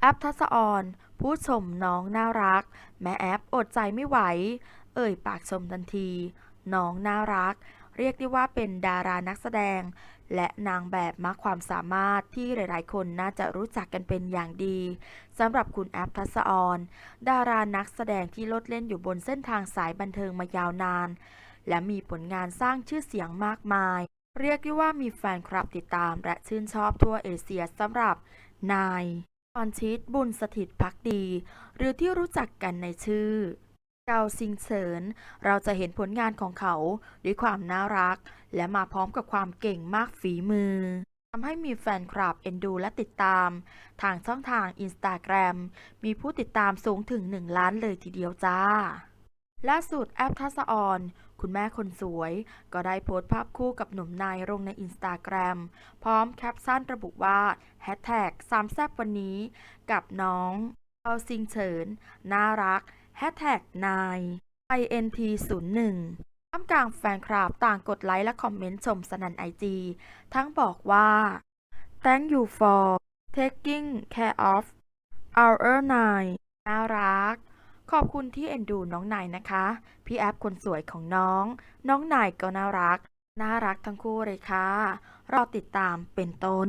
แอปทัศออน ผู้ชมน้องน่ารัก แม่แอปอดใจไม่ไหว เอ่ยปากชมทันที น้องน่ารัก เรียกได้ว่าเป็นดารานักแสดง และนางแบบมากความสามารถที่หลาย ๆ คนน่าจะรู้จักกันเป็นอย่างดีสำหรับคุณแอปทัศออนดารานักแสดงที่ลดเล่นอยู่บนเส้นทางสายบันเทิงมายาวนาน และมีผลงานสร้างชื่อเสียงมากมาย เรียกได้ว่ามีแฟนคลับติดตาม และชื่นชอบทั่วเอเชียสำหรับนาย พรชิตบุญสถิตพักดี หรือที่รู้จักกันในชื่อ เกาซิงเฉิน เราจะเห็นผลงานของเขาด้วยความน่ารัก และมาพร้อมกับความเก่งมากฝีมือทำให้มีแฟนคลับเอ็นดูและติดตาม ทางช่องทางอินสตาแกรมมีผู้ติดตามสูงถึง 1 ล้านเลยทีเดียวจ้า ล่าสุดแอปทัศออน คุณแม่คนสวย ก็ได้โพสต์ภาพคู่กับหนุ่มนายลงในอินสตาแกรมพร้อมแคปชั่นระบุว่าแฮชแท็กสามแซบวันนี้ กับน้องเอาซิงเฉิน น่ารักแฮชแท็กนาย INT01 ท่ามกลางแฟนคลับต่างกดไลค์และคอมเมนต์ชมสนันไอจีทั้งบอกว่า thank you for taking care of our nine น่ารัก ขอบคุณที่เอ็นดูน้องนายนะคะ พี่แอฟคนสวยของน้อง น้องนายก็น่ารัก น่ารักทั้งคู่เลยค่ะ รอติดตามเป็นต้น